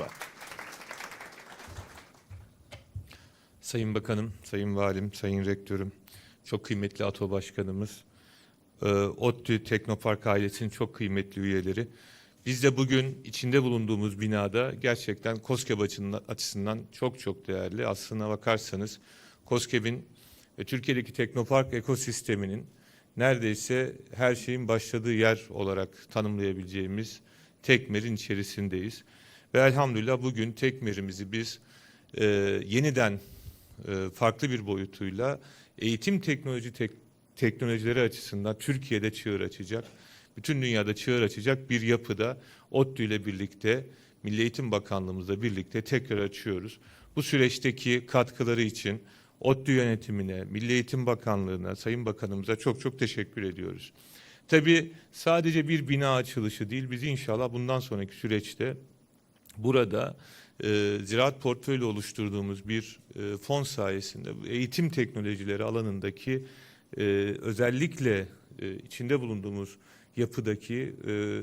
var. Sayın Bakanım, Sayın Valim, Sayın Rektörüm, çok kıymetli ATO Başkanımız, e, ODTÜ Teknopark ailesinin çok kıymetli üyeleri. Biz de bugün içinde bulunduğumuz binada gerçekten KOSGEB açısından- çok çok değerli. Aslına bakarsanız KOSGEB'in ve Türkiye'deki teknopark ekosisteminin neredeyse her şeyin başladığı yer olarak tanımlayabileceğimiz Tekmer'in içerisindeyiz. Ve elhamdülillah bugün Tekmer'imizi biz e, yeniden e, farklı bir boyutuyla eğitim teknoloji tek, teknolojileri açısından Türkiye'de çığır açacak, bütün dünyada çığır açacak bir yapıda ODTÜ ile birlikte Milli Eğitim Bakanlığımızla birlikte tekrar açıyoruz. Bu süreçteki katkıları için ODTÜ yönetimine, Milli Eğitim Bakanlığı'na, Sayın Bakanımıza çok çok teşekkür ediyoruz. Tabii sadece bir bina açılışı değil, biz inşallah bundan sonraki süreçte burada e, ziraat portföyü oluşturduğumuz bir e, fon sayesinde eğitim teknolojileri alanındaki e, özellikle e, içinde bulunduğumuz yapıdaki e,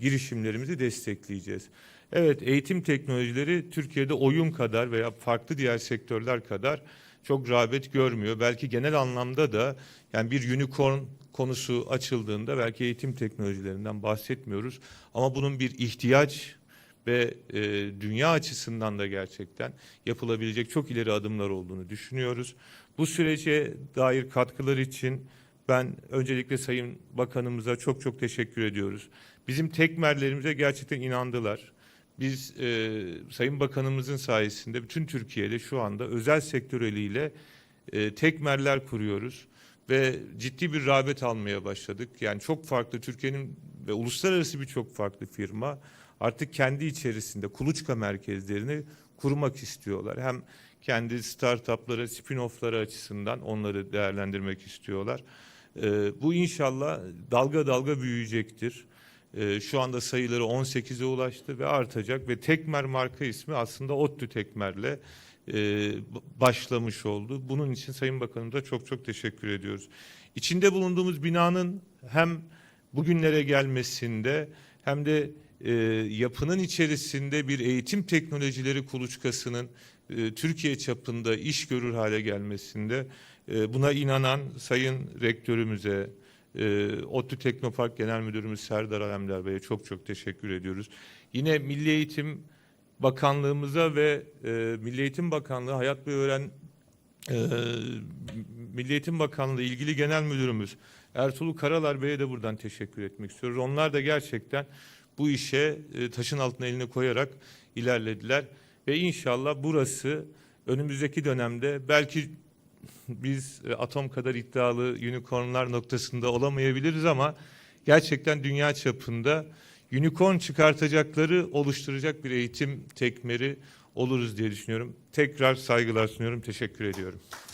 girişimlerimizi destekleyeceğiz. Evet eğitim teknolojileri Türkiye'de oyun kadar veya farklı diğer sektörler kadar çok rağbet görmüyor. Belki genel anlamda da yani bir unicorn konusu açıldığında belki eğitim teknolojilerinden bahsetmiyoruz. Ama bunun bir ihtiyaç ve e, dünya açısından da gerçekten yapılabilecek çok ileri adımlar olduğunu düşünüyoruz. Bu sürece dair katkılar için ben öncelikle Sayın Bakanımıza çok çok teşekkür ediyoruz. Bizim tekmerlerimize gerçekten inandılar. Biz e, Sayın Bakanımızın sayesinde bütün Türkiye'de şu anda özel sektör eliyle e, tekmerler kuruyoruz ve ciddi bir rağbet almaya başladık. Yani çok farklı Türkiye'nin ve uluslararası birçok farklı firma artık kendi içerisinde kuluçka merkezlerini kurmak istiyorlar. Hem kendi startupları, spin-off'ları açısından onları değerlendirmek istiyorlar. Ee, bu inşallah dalga dalga büyüyecektir. Ee, şu anda sayıları 18'e ulaştı ve artacak ve Tekmer marka ismi aslında ODTÜ Tekmer'le e, başlamış oldu. Bunun için Sayın Bakanımıza çok çok teşekkür ediyoruz. İçinde bulunduğumuz binanın hem bugünlere gelmesinde hem de e, yapının içerisinde bir eğitim teknolojileri kuluçkasının e, Türkiye çapında iş görür hale gelmesinde e, buna inanan Sayın Rektörümüze, e, ODTÜ Teknopark Genel Müdürümüz Serdar Alemdar Bey'e çok çok teşekkür ediyoruz. Yine Milli Eğitim Bakanlığımıza ve e, Milli Eğitim Bakanlığı Hayat ve Öğren e, Milli Eğitim Bakanlığı ilgili genel müdürümüz Ertuğrul Karalar Bey'e de buradan teşekkür etmek istiyoruz. Onlar da gerçekten bu işe e, taşın altına elini koyarak ilerlediler ve inşallah burası önümüzdeki dönemde belki biz e, atom kadar iddialı unicornlar noktasında olamayabiliriz ama gerçekten dünya çapında unicorn çıkartacakları oluşturacak bir eğitim tekmeri oluruz diye düşünüyorum. Tekrar saygılar sunuyorum. Teşekkür ediyorum.